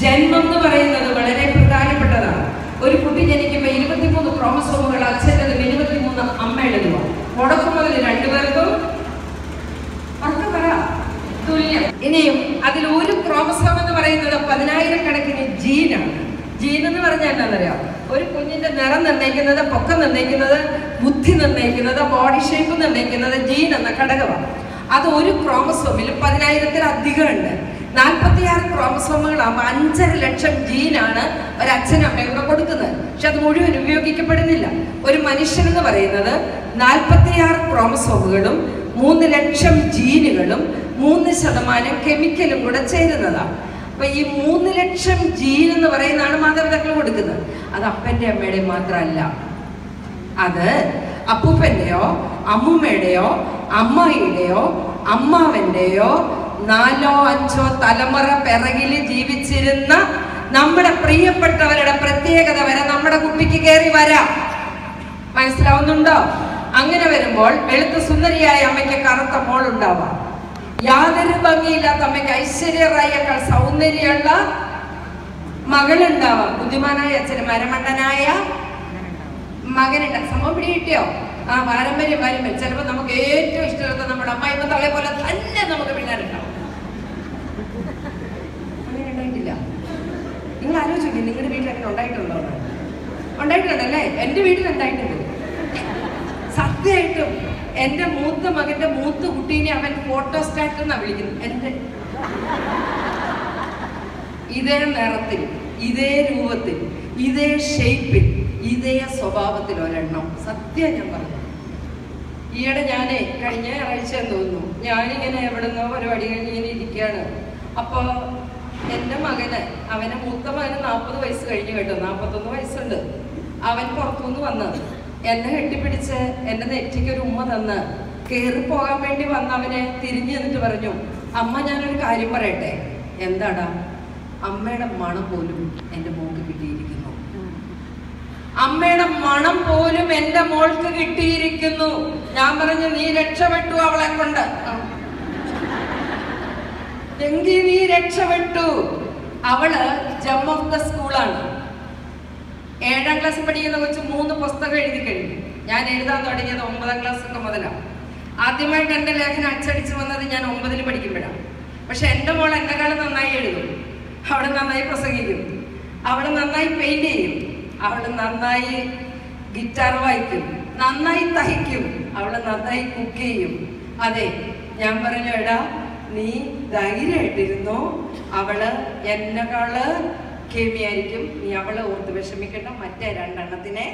ജന്മം എന്ന് പറയുന്നത് വളരെ പ്രധാനപ്പെട്ടതാണ്. ഒരു കുട്ടി ജനിക്കുമ്പോൾ ഇരുപത്തിമൂന്ന് ക്രോമസോമുകൾ അച്ഛന്റെതും ഇരുപത്തിമൂന്ന് അമ്മയുടേതുമാണ്. മുടക്കം മുതൽ രണ്ടുപേർക്കും തുല്യം. ഇനിയും അതിൽ ഒരു ക്രോമസോം എന്ന് പറയുന്നത് പതിനായിരക്കണക്കിന് ജീനാണ്. ജീൻ എന്ന് പറഞ്ഞാൽ എന്താണെന്നറിയാം? ഒരു കുഞ്ഞിന്റെ നിറം നിർണയിക്കുന്നത് പൊക്കം നിർണയിക്കുന്നത് ബുദ്ധി നിർണയിക്കുന്നത് ബോഡി ഷേപ്പ് നിർണയിക്കുന്നത് ജീൻ എന്ന ഘടകമാണ്. അത് ഒരു ക്രോമസോമിൽ പതിനായിരത്തിലധികം ഉണ്ട്. നാൽപ്പത്തിയാറ് ക്രോമസോമുകളാകുമ്പോൾ അഞ്ചര ലക്ഷം ജീനാണ് ഒരു അച്ഛനും അമ്മയും കൂടെ കൊടുക്കുന്നത്. പക്ഷെ അത് മുഴുവൻ ഉപയോഗിക്കപ്പെടുന്നില്ല. ഒരു മനുഷ്യൻ എന്ന് പറയുന്നത് നാൽപ്പത്തിയാറ് ക്രോമസോമുകളും മൂന്ന് ലക്ഷം ജീനുകളും മൂന്ന് ശതമാനം കെമിക്കലും കൂടെ ചേരുന്നതാണ് അപ്പൊ ഈ മൂന്ന് ലക്ഷം ജീൻ എന്ന് പറയുന്നതാണ് മാതാപിതാക്കൾ കൊടുക്കുന്നത്. അത് അപ്പന്റെ അമ്മയുടെ മാത്രമല്ല. അത് അപ്പൂപ്പന്റെയോ അമ്മൂമ്മയുടെയോ അമ്മായിയുടെയോ അമ്മാവന്റെയോ നാലോ അഞ്ചോ തലമുറ പിറകിൽ ജീവിച്ചിരുന്ന നമ്മുടെ പ്രിയപ്പെട്ടവരുടെ പ്രത്യേകത വരെ നമ്മുടെ കുട്ടിക്ക് കയറി വരാം. മനസ്സിലാവുന്നുണ്ടോ? അങ്ങനെ വരുമ്പോൾ വെളുത്ത സുന്ദരിയായ അമ്മയ്ക്ക് കറുത്ത മോൾ ഉണ്ടാവാം. യാതൊരു ഭംഗിയില്ലാത്ത അമ്മയ്ക്ക് ഐശ്വര്യറായേക്കാൾ സൗന്ദര്യമുള്ള മകളുണ്ടാവാം ബുദ്ധിമാനായ അച്ഛന് മരമണ്ടനായ മകനുണ്ട്. സംഭവം പിടി കിട്ടിയോ? ആ പാരമ്പര്യം പാരമ്പര്യം. ചിലപ്പോൾ നമുക്ക് ഏറ്റവും ഇഷ്ടമുള്ളത് നമ്മുടെ അമ്മായിമ്മ തളെ പോലെ തന്നെ നമുക്ക് പിള്ളേരുണ്ടാവും. വീട്ടിൽ അങ്ങനെ ഉണ്ടായിട്ടുണ്ടോ? ഉണ്ടായിട്ടുണ്ടല്ലേ? എന്റെ വീട്ടിൽ ഉണ്ടായിട്ടുണ്ട് സത്യമായിട്ടും എന്റെ മൂത്ത മകന്റെ മൂത്ത കുട്ടീനെ അവൻ ഫോട്ടോ സ്റ്റാറ്റ് എന്നാണ് വിളിക്കുന്നത്. എന്റെ ഇതേ നിറത്തിൽ ഇതേ രൂപത്തിൽ ഇതേ ഷേപ്പിൽ ഇതേ സ്വഭാവത്തിൽ ഒരെണ്ണം. സത്യം ഞാൻ പറഞ്ഞു. ഈയിടെ ഞാനേ കഴിഞ്ഞ ആഴ്ച എന്ന് തോന്നുന്നു ഞാനിങ്ങനെ എവിടുന്നോ പരിപാടി കഴിഞ്ഞ് ഇങ്ങനെ ഇരിക്കുകയാണ്. അപ്പോൾ എന്റെ മകന് അവന് മൂത്ത മകന് നാൽപ്പത് വയസ്സ് കഴിഞ്ഞു കേട്ടോ നാൽപ്പത്തൊന്ന് വയസ്സുണ്ട്. അവൻ പുറത്തുനിന്ന് വന്ന് എന്നെ കെട്ടിപ്പിടിച്ച് എന്റെ നെറ്റിക്ക് ഒരു ഉമ്മ തന്ന് കയറി പോകാൻ വേണ്ടി വന്നവനെ തിരിഞ്ഞു എന്നിട്ട് പറഞ്ഞു അമ്മ ഞാനൊരു കാര്യം പറയട്ടെ. എന്താടാ? അമ്മയുടെ മണം പോലും എന്റെ മോൾക്ക് കിട്ടിയിരിക്കുന്നു. അമ്മയുടെ മണം പോലും എന്റെ മോൾക്ക് കിട്ടിയിരിക്കുന്നു. ഞാൻ പറഞ്ഞു നീ രക്ഷപ്പെട്ടു അവളെ കൊണ്ട് എങ്കിൽ നീ രക്ഷപ്പെട്ടു. അവൾ ജം ഓഫ് ദ സ്കൂളാണ്. ഏഴാം ക്ലാസ് പഠിക്കുന്ന കൊച്ചു മൂന്ന് പുസ്തകം എഴുതി കഴിഞ്ഞു. ഞാൻ എഴുതാൻ തുടങ്ങിയത് ഒമ്പതാം ക്ലാസ് ഒക്കെ മുതലാണ് ആദ്യമായിട്ട് എന്റെ ലേഖനം അച്ചടിച്ച് വന്നത് ഞാൻ ഒമ്പതിൽ പഠിക്കുമ്പോഴാണ് പക്ഷെ എന്റെ മോൾ എന്നെക്കാളും നന്നായി എഴുതും. അവൾ നന്നായി പ്രസംഗിക്കും. അവൾ നന്നായി പെയിന്റ് ചെയ്യും. അവൾ നന്നായി ഗിറ്റാർ വായിക്കും. നന്നായി തഹിക്കും. അവൾ നന്നായി കുക്ക് ചെയ്യും. അതെ ഞാൻ പറഞ്ഞു എടാ നീ ധൈര്യമായിട്ടിരുന്നോ? അവൾ എന്നെക്കാൾ കേമിയായിരിക്കും. നീ അവളെ ഓർത്ത് വിഷമിക്കണ്ട. മറ്റേ രണ്ടെണ്ണത്തിനെ